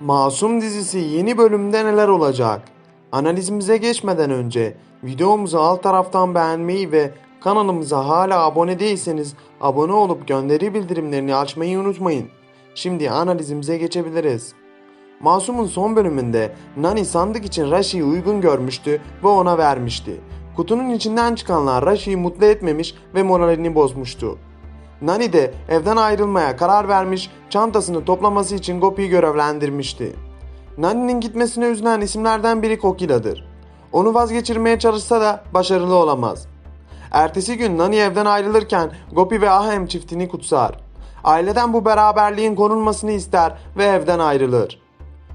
Masum dizisi yeni bölümde neler olacak? Analizimize geçmeden önce videomuzu alt taraftan beğenmeyi ve kanalımıza hala abone değilseniz abone olup gönderi bildirimlerini açmayı unutmayın. Şimdi analizimize geçebiliriz. Masum'un son bölümünde Nani sandık için Rashi'yi uygun görmüştü ve ona vermişti. Kutunun içinden çıkanlar Rashi'yi mutlu etmemiş ve moralini bozmuştu. Nani de evden ayrılmaya karar vermiş, çantasını toplaması için Gopi'yi görevlendirmişti. Nani'nin gitmesine üzülen isimlerden biri Kokila'dır. Onu vazgeçirmeye çalışsa da başarılı olamaz. Ertesi gün Nani evden ayrılırken Gopi ve Ahem çiftini kutsar. Aileden bu beraberliğin korunmasını ister ve evden ayrılır.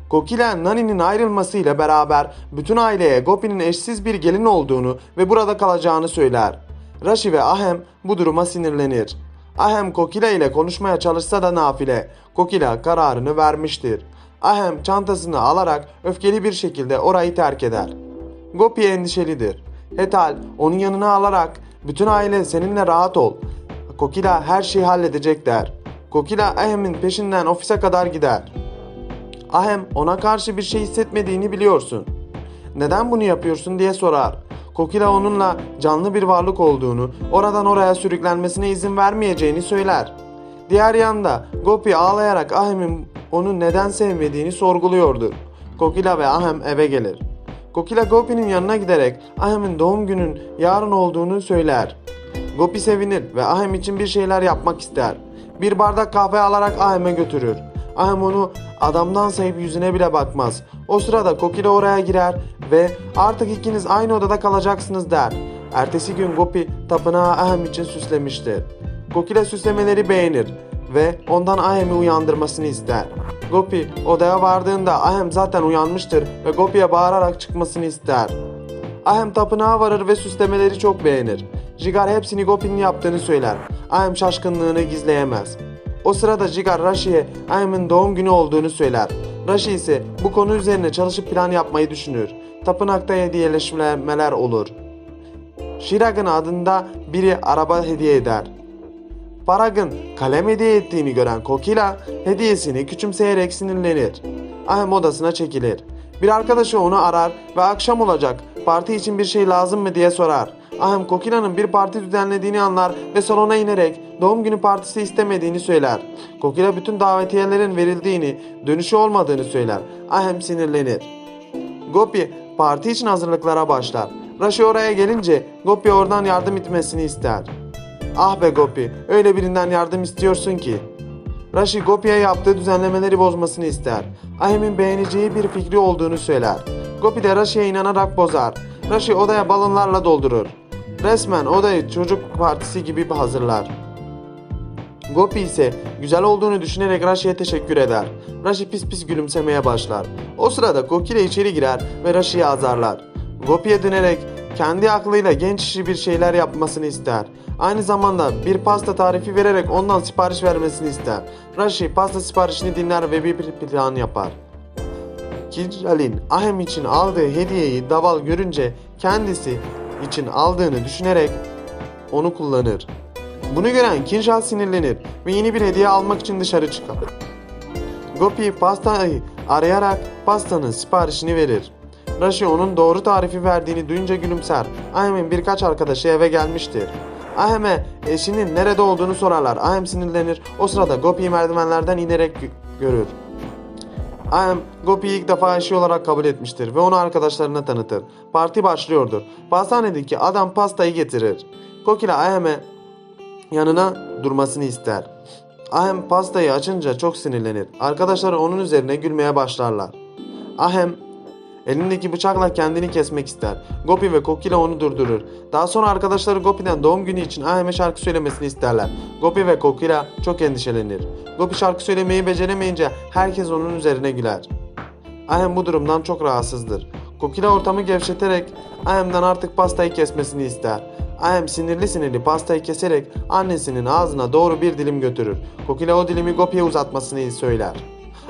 Kokila Nani'nin ayrılmasıyla beraber bütün aileye Gopi'nin eşsiz bir gelin olduğunu ve burada kalacağını söyler. Rashi ve Ahem bu duruma sinirlenir. Ahem Kokila ile konuşmaya çalışsa da nafile. Kokila kararını vermiştir. Ahem çantasını alarak öfkeli bir şekilde orayı terk eder. Gopi endişelidir. Hetal onun yanına alarak bütün aile seninle rahat ol. Kokila her şeyi halledecek der. Kokila Ahem'in peşinden ofise kadar gider. Ahem ona karşı bir şey hissetmediğini biliyorsun. Neden bunu yapıyorsun diye sorar. Kokila onunla canlı bir varlık olduğunu, oradan oraya sürüklenmesine izin vermeyeceğini söyler. Diğer yanda Gopi ağlayarak Ahem'in onu neden sevmediğini sorguluyordur. Kokila ve Ahem eve gelir. Kokila Gopi'nin yanına giderek Ahem'in doğum günün yarın olduğunu söyler. Gopi sevinir ve Ahem için bir şeyler yapmak ister. Bir bardak kahve alarak Ahem'e götürür. Ahem onu adamdan sayıp yüzüne bile bakmaz. O sırada Kokila oraya girer ve artık ikiniz aynı odada kalacaksınız der. Ertesi gün Gopi tapınağı Ahem için süslemiştir. Kokila süslemeleri beğenir ve ondan Ahem'i uyandırmasını ister. Gopi odaya vardığında Ahem zaten uyanmıştır ve Gopi'ye bağırarak çıkmasını ister. Ahem tapınağa varır ve süslemeleri çok beğenir. Jigar hepsini Gopi'nin yaptığını söyler. Ahem şaşkınlığını gizleyemez. O sırada Jigar Rashi'ye Ahem'in doğum günü olduğunu söyler. Rashi ise bu konu üzerine çalışıp plan yapmayı düşünür. Tapınakta hediyeleşmeler olur. Shiragan adında biri araba hediye eder. Parag'ın kalem hediye ettiğini gören Kokila hediyesini küçümseyerek sinirlenir. Ahem odasına çekilir. Bir arkadaşı onu arar ve akşam olacak parti için bir şey lazım mı diye sorar. Ahem Kokila'nın bir parti düzenlediğini anlar ve salona inerek doğum günü partisi istemediğini söyler. Kokila bütün davetiyelerin verildiğini, dönüşü olmadığını söyler. Ahem sinirlenir. Gopi parti için hazırlıklara başlar. Rashi oraya gelince Gopi oradan yardım etmesini ister. Ah be Gopi, öyle birinden yardım istiyorsun ki. Rashi Gopi'ye yaptığı düzenlemeleri bozmasını ister. Ahem'in beğeneceği bir fikri olduğunu söyler. Gopi de Rashi'ye inanarak bozar. Rashi odaya balonlarla doldurur. Resmen odayı çocuk partisi gibi hazırlar. Gopi ise güzel olduğunu düşünerek Rashi'ye teşekkür eder. Rashi pis pis gülümsemeye başlar. O sırada Kokile içeri girer ve Rashi'yi azarlar. Gopi'ye dönerek kendi aklıyla genç işi bir şeyler yapmasını ister. Aynı zamanda bir pasta tarifi vererek ondan sipariş vermesini ister. Rashi pasta siparişini dinler ve bir plan yapar. Kicral'in Ahem için aldığı hediyeyi Daval görünce kendisi için aldığını düşünerek onu kullanır. Bunu gören Kinjal sinirlenir ve yeni bir hediye almak için dışarı çıkar. Gopi pastayı arayarak pastanın siparişini verir. Rashi onun doğru tarifi verdiğini duyunca gülümser. Ahem'in birkaç arkadaşı eve gelmiştir. Ahem'e eşinin nerede olduğunu sorarlar. Ahem sinirlenir. O sırada Gopi'yi merdivenlerden inerek gö- görür. Ahem Gopi'yi ilk defa eşi olarak kabul etmiştir ve onu arkadaşlarına tanıtır. Parti başlıyordur. Pastanedeki adam pastayı getirir. Kokila Ahem'e yanına durmasını ister. Ahem pastayı açınca çok sinirlenir. Arkadaşları onun üzerine gülmeye başlarlar. Ahem elindeki bıçakla kendini kesmek ister. Gopi ve Kokila onu durdurur. Daha sonra arkadaşları Gopi'den doğum günü için Ahem'e şarkı söylemesini isterler. Gopi ve Kokila çok endişelenir. Gopi şarkı söylemeyi beceremeyince herkes onun üzerine güler. Ahem bu durumdan çok rahatsızdır. Kokila ortamı gevşeterek Ahem'den artık pastayı kesmesini ister. Ahem sinirli sinirli pastayı keserek annesinin ağzına doğru bir dilim götürür. Kokila o dilimi Gopi'ye uzatmasını söyler.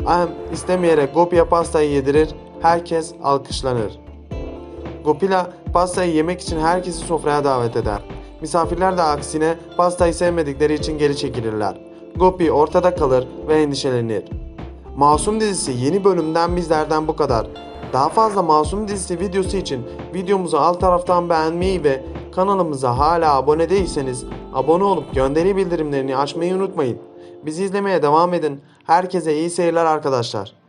Ahem istemeyerek Gopi'ye pastayı yedirir, herkes alkışlanır. Gopila pastayı yemek için herkesi sofraya davet eder. Misafirler de aksine pastayı sevmedikleri için geri çekilirler. Gopi ortada kalır ve endişelenir. Masum dizisi yeni bölümden bizlerden bu kadar. Daha fazla Masum dizisi videosu için videomuzu alt taraftan beğenmeyi ve kanalımıza hala abone değilseniz abone olup gönderi bildirimlerini açmayı unutmayın. Bizi izlemeye devam edin. Herkese iyi seyirler arkadaşlar.